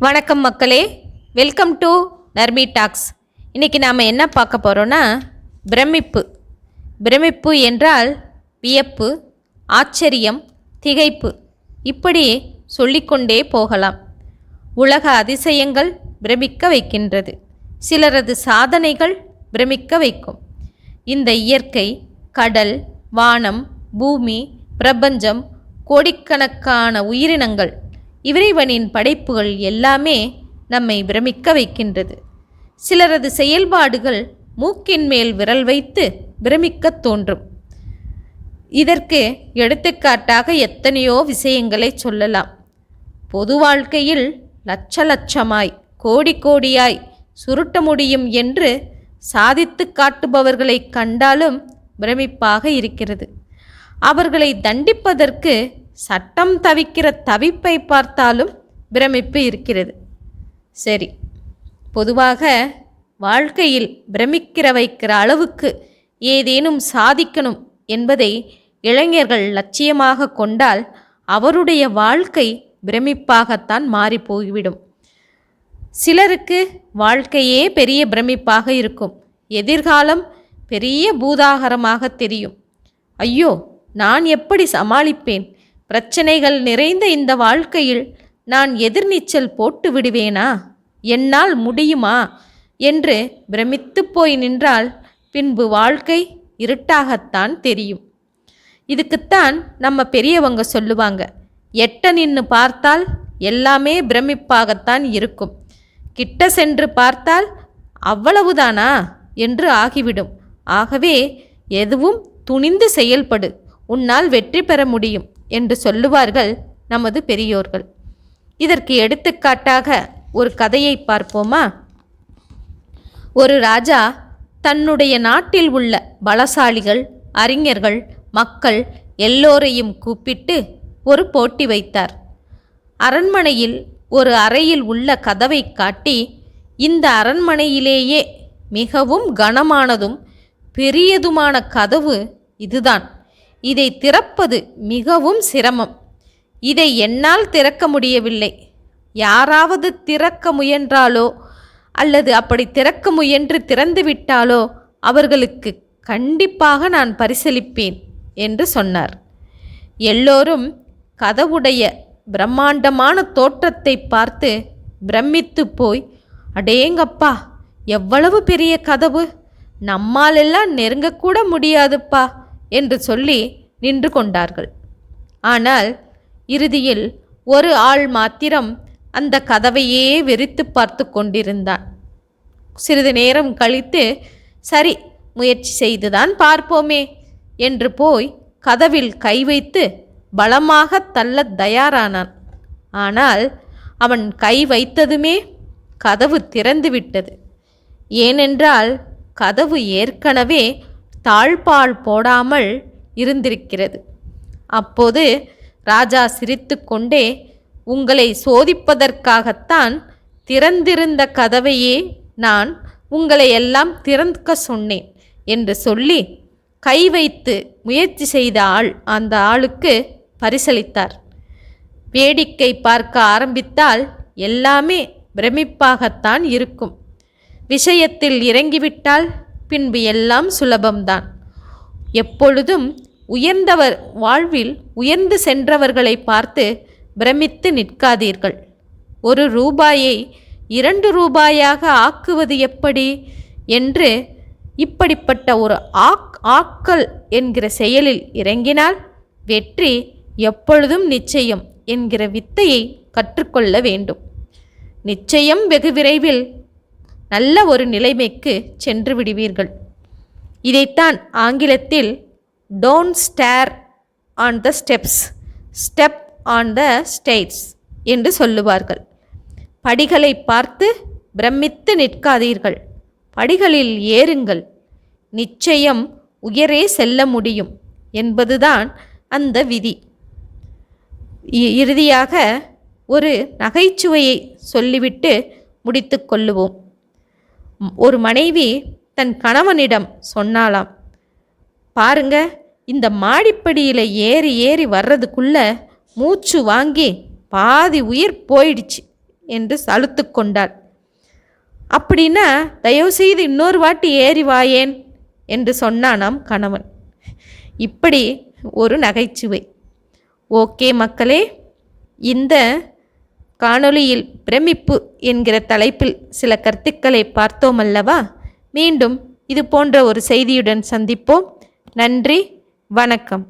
வணக்கம் மக்களே. Welcome to Narmi tax இன்றைக்கி நாம் என்ன பார்க்க போகிறோன்னா பிரமிப்பு. பிரமிப்பு என்றால் வியப்பு ஆச்சரியம் திகைப்பு. இப்படி சொல்லிக்கொண்டே போகலாம். உலக அதிசயங்கள் பிரமிக்க வைக்கின்றது. சிலரது சாதனைகள் பிரமிக்க வைக்கும். இந்த இயற்கை கடல் வானம் பூமி பிரபஞ்சம் கோடிக்கணக்கான உயிரினங்கள் இறைவனின் படைப்புகள் எல்லாமே நம்மை பிரமிக்க வைக்கின்றது. சிலரது செயல்பாடுகள் மூக்கின் மேல் விரல் வைத்து பிரமிக்கத் தோன்றும். இதற்கு எடுத்துக்காட்டாக எத்தனையோ விஷயங்களை சொல்லலாம். பொது வாழ்க்கையில் லட்ச லட்சமாய் கோடி கோடியாய் சுருட்ட முடியும் என்று சாதித்து காட்டுபவர்களை கண்டாலும் பிரமிப்பாக இருக்கிறது. அவர்களை தண்டிப்பதற்கு சட்டம் தவிக்கிற தவிப்பை பார்த்தாலும் பிரமிப்பு இருக்கிறது. சரி பொதுவாக வாழ்க்கையில் பிரமிக்கிற வைக்கிற அளவுக்கு ஏதேனும் சாதிக்கணும் என்பதை இளைஞர்கள் லட்சியமாக கொண்டால் அவருடைய வாழ்க்கை பிரமிப்பாகத்தான் மாறி போய்விடும். சிலருக்கு வாழ்க்கையே பெரிய பிரமிப்பாக இருக்கும். எதிர்காலம் பெரிய பூதாகரமாக தெரியும். ஐயோ நான் எப்படி சமாளிப்பேன்? பிரச்சனைகள் நிறைந்த இந்த வாழ்க்கையில் நான் எதிர்நீச்சல் போட்டு விடுவேனா? என்னால் முடியுமா? என்று பிரமித்து போய் நின்றால் பின்பு வாழ்க்கை இருட்டாகத்தான் தெரியும். இதுக்குத்தான் நம்ம பெரியவங்க சொல்லுவாங்க எட்ட நின்று பார்த்தால் எல்லாமே பிரமிப்பாகத்தான் இருக்கும். கிட்ட சென்று பார்த்தால் அவ்வளவுதானா? என்று ஆகிவிடும். ஆகவே எதுவும் துணிந்து செயல்படு. உன்னால் வெற்றி பெற முடியும். என்று சொல்லுவார்கள் நமது பெரியோர்கள். இதற்கு எடுத்துக்காட்டாக ஒரு கதையை பார்ப்போமா? ஒரு ராஜா தன்னுடைய நாட்டில் உள்ள பலசாலிகள் அறிஞர்கள் மக்கள் எல்லோரையும் கூப்பிட்டு ஒரு போட்டி வைத்தார். அரண்மனையில் ஒரு அறையில் உள்ள கதவை காட்டி இந்த அரண்மனையிலேயே மிகவும் கனமானதும் பெரியதுமான கதவு இதுதான். இதை திறப்பது மிகவும் சிரமம். இதை என்னால் திறக்க முடியவில்லை. யாராவது திறக்க முயன்றாலோ அல்லது அப்படி திறக்க முயன்று திறந்துவிட்டாலோ அவர்களுக்கு கண்டிப்பாக நான் பரிசளிப்பேன் என்று சொன்னார். எல்லோரும் கதவுடைய பிரம்மாண்டமான தோற்றத்தை பார்த்து பிரமித்து போய் அடேங்கப்பா எவ்வளவு பெரிய கதவு? நம்மாலெல்லாம் நெருங்கக்கூட முடியாதுப்பா. என்று சொல்லி நின்று கொண்டார்கள். ஆனால் இறுதியில் ஒரு ஆள் மாத்திரம் அந்த கதவையே வெறித்து பார்த்து கொண்டிருந்தான். சிறிது நேரம் கழித்து சரி முயற்சி செய்துதான் பார்ப்போமே என்று போய் கதவில் கை வைத்து பலமாக தள்ள தயாரானான். ஆனால் அவன் கை வைத்ததுமே கதவு திறந்துவிட்டது. ஏனென்றால் கதவு ஏற்கனவே தாழ்பால் போடாமல் இருந்திருக்கிறது. அப்போது ராஜா சிரித்துக்கொண்டே உங்களை சோதிப்பதற்காகத்தான் திறந்திருந்த கதவையே நான் உங்களை எல்லாம் திறக்க சொன்னேன் என்று சொல்லி கை வைத்து முயற்சி செய்த ஆள் அந்த ஆளுக்கு பரிசளித்தார். வேடிக்கை பார்க்க ஆரம்பித்தால் எல்லாமே பிரமிப்பாகத்தான் இருக்கும். விஷயத்தில் இறங்கிவிட்டால் பின்பு எல்லாம் சுலபம்தான். எப்பொழுதும் உயர்ந்தவர் வாழ்வில் உயர்ந்து சென்றவர்களை பார்த்து பிரமித்து நிற்காதீர்கள். ஒரு ரூபாயை இரண்டு ரூபாயாக ஆக்குவது எப்படி என்று இப்படிப்பட்ட ஒரு ஆக் ஆக்கல் என்கிற செயலில் இறங்கினால் வெற்றி எப்பொழுதும் நிச்சயம் என்கிற வித்தையை கற்றுக்கொள்ள வேண்டும். நிச்சயம் வெகு விரைவில் நல்ல ஒரு நிலைமைக்கு சென்று விடுவீர்கள். இதைத்தான் ஆங்கிலத்தில் don't stare on the steps step on the states என்று சொல்லுவார்கள். படிகளை பார்த்து பிரமித்து நிற்காதீர்கள். படிகளில் ஏறுங்கள். நிச்சயம் உயரே செல்ல முடியும் என்பதுதான் அந்த விதி. இ- இறுதியாக ஒரு நகைச்சுவையை சொல்லிவிட்டு முடித்து கொள்ளுவோம். ஒரு மனைவி தன் கணவனிடம் சொன்னாளாம் பாருங்க இந்த மாடிப்படியில் ஏறி ஏறி வர்றதுக்குள்ள மூச்சு வாங்கி பாதி உயிர் போயிடுச்சு என்று சலுத்து கொண்டாள். அப்படின்னா தயவுசெய்து இன்னொரு வாட்டி ஏறி வாயேன் என்று சொன்னானாம் கணவன். இப்படி ஒரு நகைச்சுவை. ஓகே மக்களே இந்த காணொளியில் பிரமிப்பு என்கிற தலைப்பில் சில கருத்துக்களை பார்த்தோம் அல்லவா மீண்டும் இது போன்ற ஒரு செய்தியுடன் சந்திப்போம். நன்றி வணக்கம்.